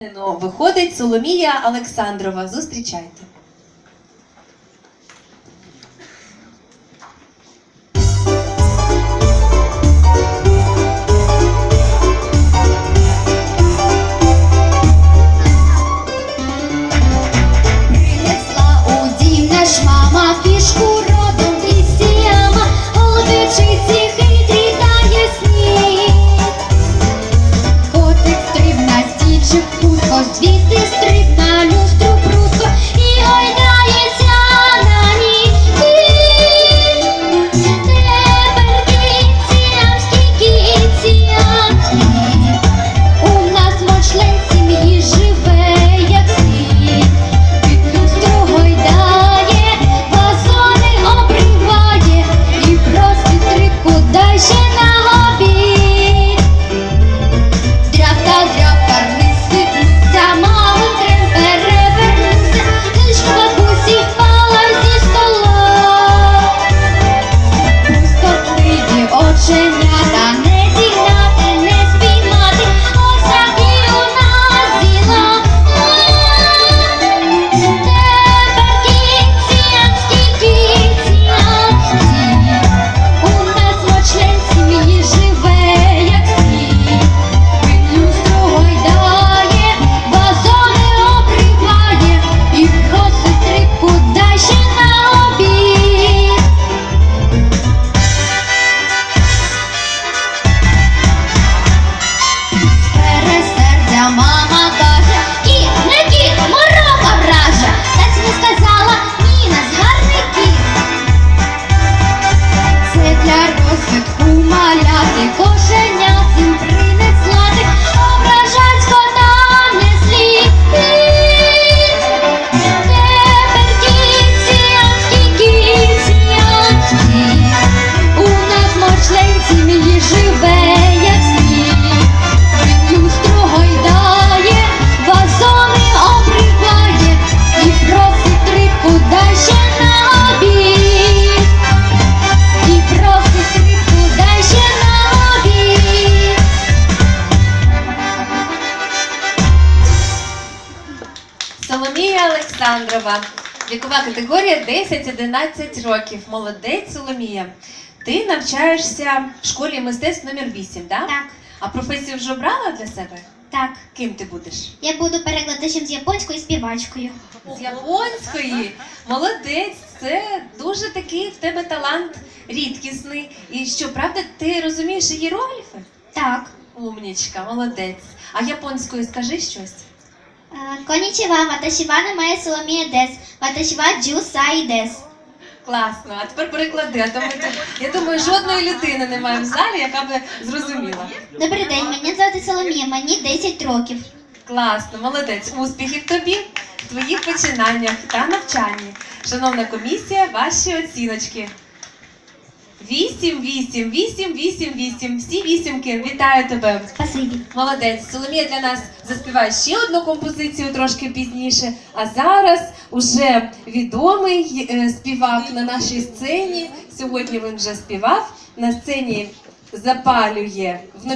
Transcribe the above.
Ну, Виходить Соломія Олександрова. Зустрічайте. Принесла у дім мама фішку родом із сіяма, голубичиці хитрі та ясні. Котик стриб на стільчик хутко, звідти стриб Krishna Олександрова. Вікова категорія 10-11 років. Молодець Соломія. Ти навчаєшся в школі мистецтв номер 8, да? Так, А професію вже обрала для себе? так. Ким ти будеш? Я буду перекладачем з японською співачкою. З японської. Молодець, це дуже такий в тебе талант рідкісний. І що, правда, ти розумієш ієрогліфи? Так. Умнічка, молодець. А японською скажи щось. Конічева, ваташіва немає Соломія Дес. Ваташіва Джусай Дес. Класно. А тепер переклади. А то ми тут, я думаю, жодної людини немає в залі, яка би зрозуміла. Добрий день, мене звати Соломія, мені 10 років. Класно, молодець. Успіхів тобі в твоїх починаннях та навчанні. Шановна комісія, ваші оціночки. Вісім, вісім, вісім, вісім, вісім. Всі вісімки. Вітаю тебе. Спасибі. Молодець. Соломія для нас заспіває ще одну композицію трошки пізніше. А зараз уже відомий е, співак на нашій сцені. Сьогодні він вже співав. На сцені запалює